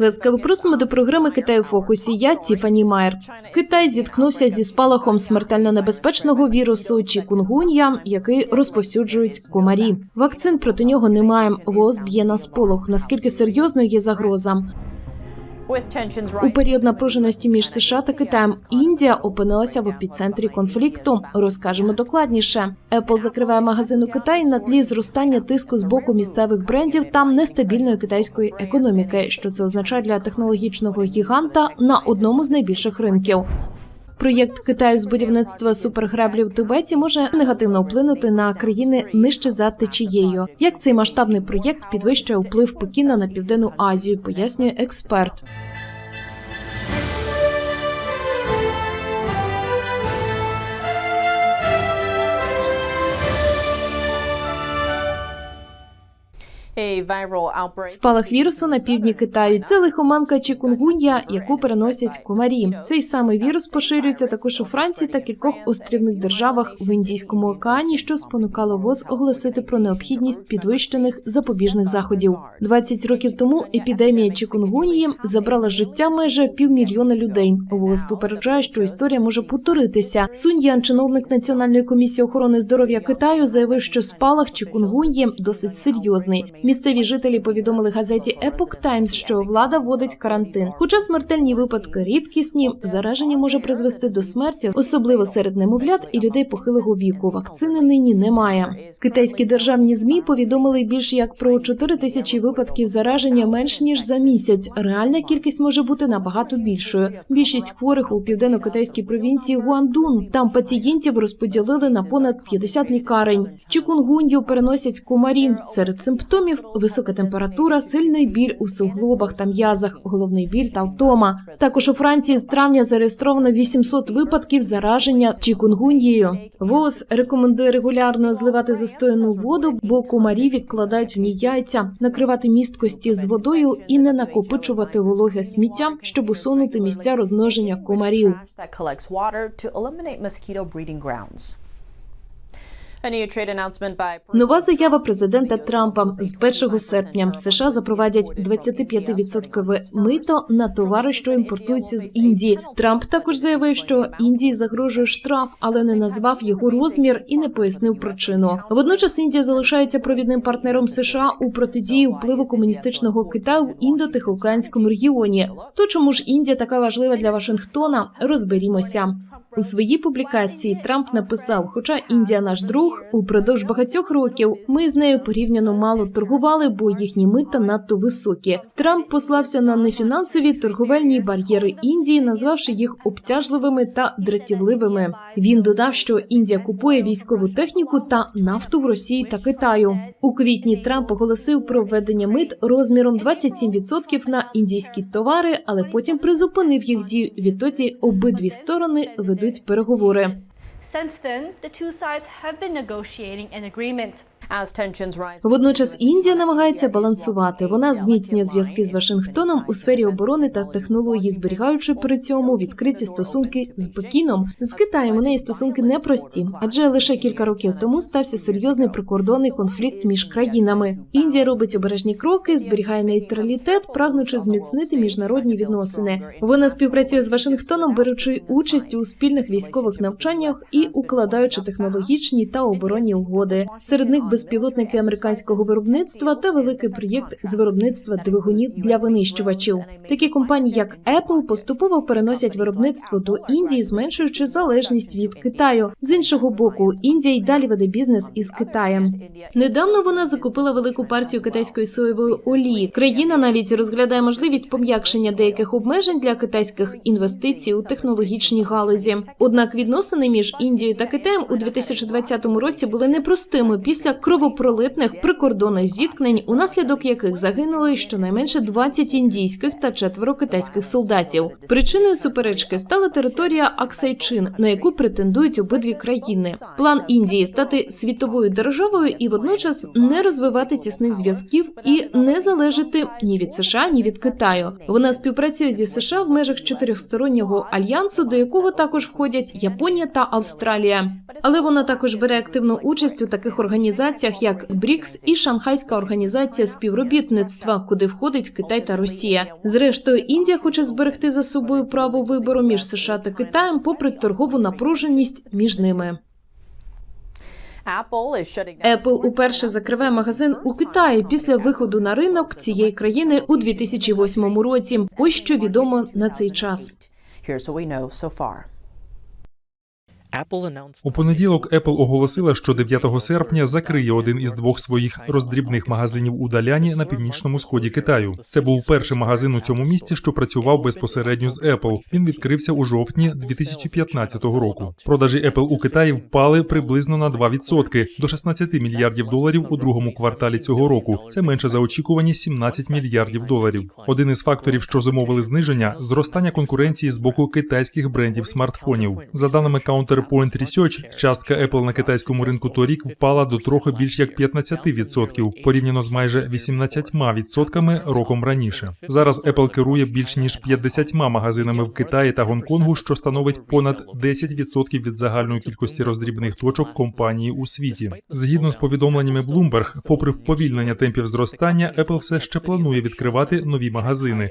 Ласкаво просимо до програми Китай у фокусі. Я Тіфані Майер. Китай зіткнувся зі спалахом смертельно небезпечного вірусу чікунгун'я, який розповсюджують комарі. Вакцин проти нього немає. ВОЗ б'є на сполох. Наскільки серйозною є загроза? У період напруженості між США та Китаєм Індія опинилася в епіцентрі конфлікту. Розкажемо докладніше. Apple закриває магазин у Китаї на тлі зростання тиску з боку місцевих брендів та нестабільної китайської економіки. Що це означає для технологічного гіганта на одному з найбільших ринків? Проєкт Китаю з будівництва супергреблів в Тибеті може негативно вплинути на країни нижче за течією. Як цей масштабний проєкт підвищує вплив Пекіна на південну Азію, пояснює експерт. Спалах вірусу на півдні Китаю. Це лихоманка чікунгун'я, яку переносять комарі. Цей самий вірус поширюється також у Франції та кількох острівних державах в Індійському океані, що спонукало ВОЗ оголосити про необхідність підвищених запобіжних заходів. 20 років тому епідемія чікунгунії забрала життя майже півмільйона людей. ВОЗ попереджає, що історія може повторитися. Сунь Ян, чиновник Національної комісії охорони здоров'я Китаю, заявив, що спалах чікунгун'ї досить серйозний. Місцеві жителі повідомили газеті Epoch Times, що влада вводить карантин. Хоча смертельні випадки рідкісні, зараження може призвести до смерті, особливо серед немовлят і людей похилого віку. Вакцини нині немає. Китайські державні змі повідомили більше як про 4 тисячі випадків зараження менш ніж за місяць. Реальна кількість може бути набагато більшою. Більшість хворих у південно-китайській провінції Гуандун. Там пацієнтів розподілили на понад 50 лікарень. Чікунгунью переносять комарі. Серед симптомів висока температура, сильний біль у суглобах та м'язах, головний біль та втома. Також у Франції з травня зареєстровано 800 випадків зараження чікунгуньєю. ВОЗ рекомендує регулярно зливати застояну воду, бо комарі відкладають в ній яйця, накривати місткості з водою і не накопичувати вологе сміття, щоб усунути місця розмноження комарів. Нова заява президента Трампа з 1 серпня США запровадять 25% мито на товари, що імпортуються з Індії. Трамп також заявив, що Індії загрожує штраф, але не назвав його розмір і не пояснив причину. Водночас Індія залишається провідним партнером США у протидії впливу комуністичного Китаю в індо-тихоокеанському регіоні. То чому ж Індія така важлива для Вашингтона? Розберімося. У своїй публікації Трамп написав: Хоча Індія наш друг, упродовж багатьох років ми з нею порівняно мало торгували, бо їхні мита надто високі. Трамп послався на нефінансові торговельні бар'єри Індії, назвавши їх обтяжливими та дратівливими. Він додав, що Індія купує військову техніку та нафту в Росії та Китаю. У квітні Трамп оголосив про введення мит розміром 27% на індійські товари, але потім призупинив їх дію. Відтоді обидві сторони ведуть переговори. Since then, the two sides have been negotiating an agreement. Водночас Індія намагається балансувати. Вона зміцнює зв'язки з Вашингтоном у сфері оборони та технологій, зберігаючи при цьому відкриті стосунки з Пекіном. З Китаєм у неї стосунки непрості, адже лише кілька років тому стався серйозний прикордонний конфлікт між країнами. Індія робить обережні кроки, зберігає нейтралітет, прагнучи зміцнити міжнародні відносини. Вона співпрацює з Вашингтоном, беручи участь у спільних військових навчаннях і укладаючи технологічні та оборонні угоди. Серед них безпілотники американського виробництва та великий проєкт з виробництва двигунів для винищувачів. Такі компанії, як Apple, поступово переносять виробництво до Індії, зменшуючи залежність від Китаю. З іншого боку, Індія й далі веде бізнес із Китаєм. Недавно вона закупила велику партію китайської соєвої олії. Країна навіть розглядає можливість пом'якшення деяких обмежень для китайських інвестицій у технологічній галузі. Однак відносини між Індією та Китаєм у 2020 році були непростими після кровопролитних прикордонних зіткнень, унаслідок яких загинули щонайменше 20 індійських та четверо китайських солдатів. Причиною суперечки стала територія Аксайчин, на яку претендують обидві країни. План Індії стати світовою державою і водночас не розвивати тісних зв'язків і не залежати ні від США, ні від Китаю. Вона співпрацює зі США в межах чотирьохстороннього альянсу, до якого також входять Японія та Австралія. Але вона також бере активну участь у таких організаціях організаціях, як БРІКС і Шанхайська організація співробітництва, куди входить Китай та Росія. Зрештою, Індія хоче зберегти за собою право вибору між США та Китаєм, попри торгову напруженість між ними. Apple уперше закриває магазин у Китаї після виходу на ринок цієї країни у 2008 році. Ось що відомо на цей час. У понеділок Apple оголосила, що 9 серпня закриє один із двох своїх роздрібних магазинів у Даляні на північному сході Китаю. Це був перший магазин у цьому місті, що працював безпосередньо з Apple. Він відкрився у жовтні 2015 року. Продажі Apple у Китаї впали приблизно на 2% до 16 мільярдів доларів у другому кварталі цього року. Це менше за очікувані 17 мільярдів доларів. Один із факторів, що зумовили зниження, зростання конкуренції з боку китайських брендів смартфонів. За даними Counterpoint Research, частка Apple на китайському ринку торік впала до трохи більш як 15%, порівняно з майже 18% роком раніше. Зараз Apple керує більш ніж 50 магазинами в Китаї та Гонконгу, що становить понад 10% від загальної кількості роздрібних точок компанії у світі. Згідно з повідомленнями Bloomberg, попри вповільнення темпів зростання, Apple все ще планує відкривати нові магазини.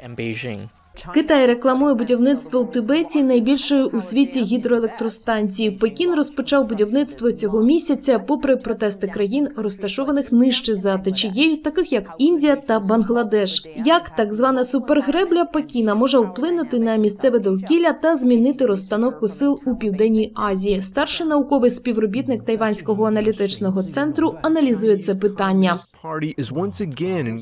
Китай рекламує будівництво у Тибеті найбільшої у світі гідроелектростанції. Пекін розпочав будівництво цього місяця, попри протести країн, розташованих нижче за течією, таких як Індія та Бангладеш. Як так звана супергребля Пекіна може вплинути на місцеве довкілля та змінити розстановку сил у південній Азії? Старший науковий співробітник Тайванського аналітичного центру аналізує це питання.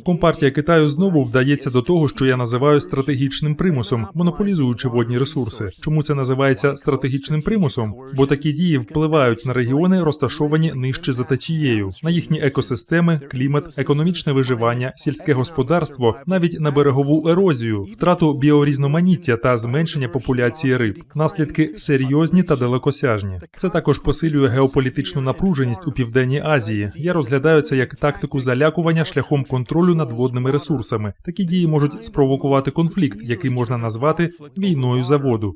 Компартія Китаю знову вдається до того, що я називаю стратегічним примусом, монополізуючи водні ресурси. Чому це називається стратегічним примусом? Бо такі дії впливають на регіони, розташовані нижче за течією, на їхні екосистеми, клімат, економічне виживання, сільське господарство, навіть на берегову ерозію, втрату біорізноманіття та зменшення популяції риб. Наслідки серйозні та далекосяжні. Це також посилює геополітичну напруженість у південній Азії. Я розглядаю це як тактику залякування шляхом контролю над водними ресурсами. Такі дії можуть спровокувати конфлікт, який можна назвати війною за воду.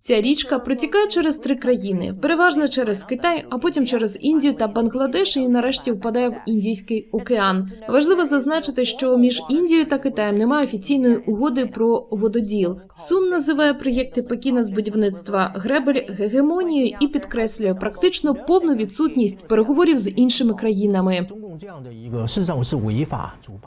Ця річка протікає через три країни, переважно через Китай, а потім через Індію та Бангладеш, і нарешті впадає в Індійський океан. Важливо зазначити, що між Індією та Китаєм немає офіційної угоди про вододіл. Сум називає проєкти Пекіна з будівництва гребель гегемонією і підкреслює практично повну відсутність переговорів з іншими країнами.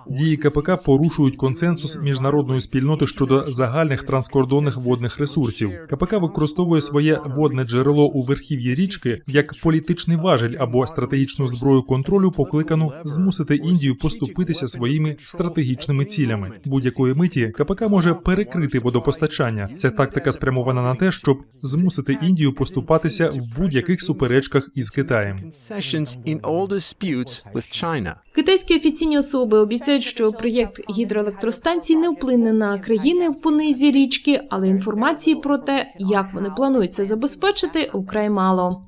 Дії КПК порушують консенсус міжнародної спільноти щодо загальних транскордонних водних ресурсів. КПК використовує своє водне джерело у верхів'ї річки як політичний важель або стратегічну зброю контролю, покликану змусити Індію поступитися своїми стратегічними цілями. Будь-якої миті КПК може перекрити водопостачання. Ця тактика спрямована на те, щоб змусити Індію поступатися в будь-яких суперечках із Китаєм. Китайські офіційні особи обіцяють, що проєкт гідроелектростанцій не вплине на країни в понизі річки, але інформації про те, як вони планують це забезпечити, украй мало.